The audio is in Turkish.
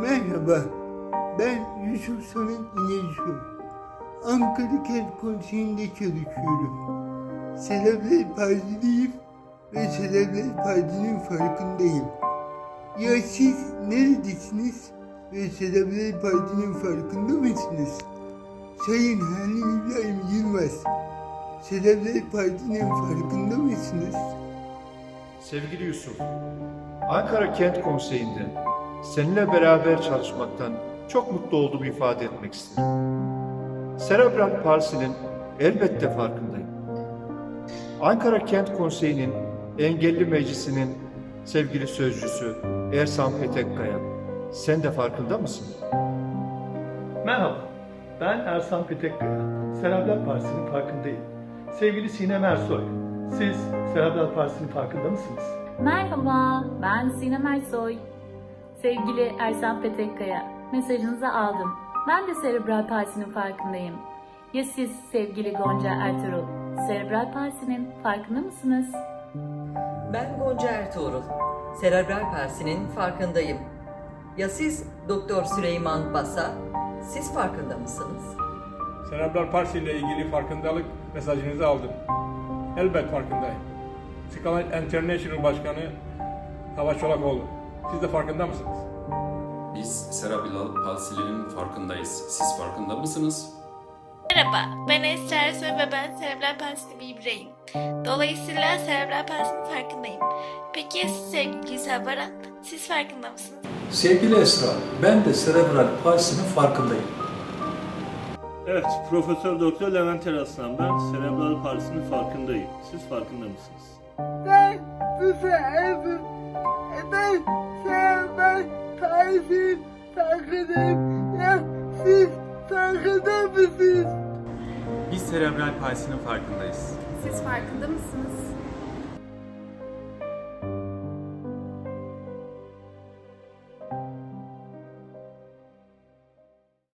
Merhaba, ben Yusuf Samet İnezur. Ankara Kent Konseyi'nde çalışıyorum. Selamlar Partili'yim ve Selamlar Parti'nin farkındayım. Ya siz neredesiniz ve Selamlar Parti'nin farkında mısınız? Sayın Halil İbrahim Yılmaz, Selamlar Parti'nin farkında mısınız? Sevgili Yusuf, Ankara Kent Konseyi'nde seninle beraber çalışmaktan çok mutlu olduğumu ifade etmek isterim. Serebral Palsi'nin elbette farkındayım. Ankara Kent Konseyi'nin engelli meclisinin sevgili sözcüsü Ersan Petekkaya, sen de farkında mısın? Merhaba, ben Ersan Petekkaya. Serebral Partisi'nin farkındayım. Sevgili Sinem Ersoy, siz Serebral Partisi'nin farkında mısınız? Merhaba, ben Sinem Ersoy. Sevgili Ersan Petekkaya, mesajınızı aldım. Ben de Serebral Palsi'nin farkındayım. Ya siz sevgili Gonca Ertuğrul, Serebral Palsi'nin farkında mısınız? Ben Gonca Ertuğrul. Serebral Palsi'nin farkındayım. Ya siz Doktor Süleyman Basa, siz farkında mısınız? Serebral Palsi ile ilgili farkındalık mesajınızı aldım. Elbet farkındayım. Skyline International Başkanı Savaş Çolakoğlu. Siz de farkında mısınız? Biz serebral palsilerin farkındayız. Siz farkında mısınız? Merhaba, ben Esra Ersoy ve ben serebral palsili bir bireyim. Dolayısıyla serebral palsinin farkındayım. Peki ya siz sevgili Gülsel Baran, siz farkında mısınız? Sevgili Esra, ben de serebral palsinin farkındayım. Evet, Profesör Doktor Levent Eraslan ben. Serebral Partisi'nin farkındayım. Siz farkında mısınız? Ben size evim. Ben Partisi'nin farkındayım. Ya siz farkında mısınız? Biz Serebral Palsi'nin farkındayız. Siz farkında mısınız?